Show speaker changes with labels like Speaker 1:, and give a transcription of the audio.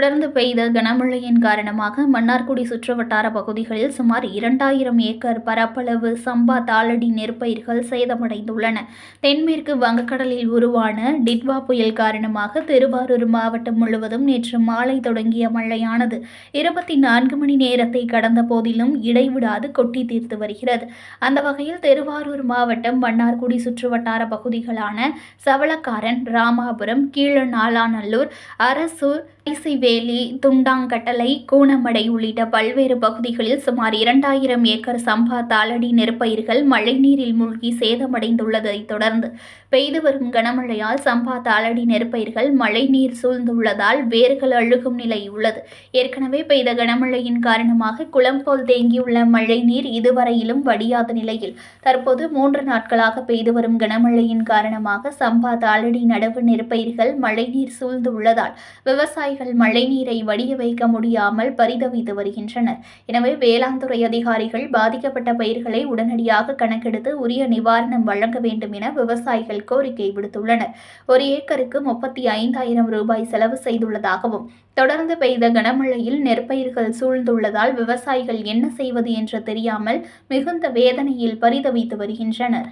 Speaker 1: தொடர்ந்து பெய்த கனமழையின் காரணமாக மன்னார்குடி சுற்றுவட்டார பகுதிகளில் சுமார் இரண்டாயிரம் ஏக்கர் பரப்பளவு சம்பா தாளடி நெற்பயிர்கள் சேதமடைந்துள்ளன. தென்மேற்கு வங்கக்கடலில் உருவான டிட்வா புயல் காரணமாக திருவாரூர் மாவட்டம் முழுவதும் நேற்று மாலை தொடங்கிய மழையானது. இருபத்தி நான்கு மணி நேரத்தை கடந்த போதிலும் இடைவிடாது கொட்டி தீர்த்து வருகிறது. அந்த வகையில் திருவாரூர் மாவட்டம் மன்னார்குடி சுற்றுவட்டார பகுதிகளான சவளக்காரன் ராமாபுரம் கீழநாளாநல்லூர் அரசூர் இசைவேலி துண்டாங்கட்டளை கூணமடை உள்ளிட்ட பல்வேறு பகுதிகளில் சுமார் இரண்டாயிரம் ஏக்கர் சம்பா தாளடி நெற்பயிர்கள் மழைநீரில் மூழ்கி சேதமடைந்துள்ளதைத் தொடர்ந்து பெய்து வரும் கனமழையால் சம்பா தாளடி நெற்பயிர்கள் மழைநீர் சூழ்ந்துள்ளதால் வேர்கள் அழுகும் நிலை உள்ளது. ஏற்கனவே பெய்த கனமழையின் காரணமாக குளம் போல் தேங்கியுள்ள மழைநீர் இதுவரையிலும் வடியாத நிலையில். தற்போது மூன்று நாட்களாக பெய்து வரும் கனமழையின் காரணமாக சம்பா தாளடி நடவு நெற்பயிர்கள் மழைநீர் சூழ்ந்துள்ளதால் விவசாயிகள் விவசாயிகள் மழைநீரை வடிய வைக்க முடியாமல் பரிதவித்து வருகின்றனர். எனவே வேளாண் துறை அதிகாரிகள் பாதிக்கப்பட்ட பயிர்களை உடனடியாக கணக்கெடுத்து உரிய நிவாரணம் வழங்க வேண்டும் என விவசாயிகள் கோரிக்கை விடுத்துள்ளனர். ஒரு ஏக்கருக்கு முப்பத்தி ஐந்தாயிரம் ரூபாய் செலவு செய்துள்ளதாகவும் தொடர்ந்து பெய்த கனமழையில் நெற்பயிர்கள் சூழ்ந்துள்ளதால் விவசாயிகள் என்ன செய்வது என்று தெரியாமல் மிகுந்த வேதனையில் பரிதவித்து வருகின்றனர்.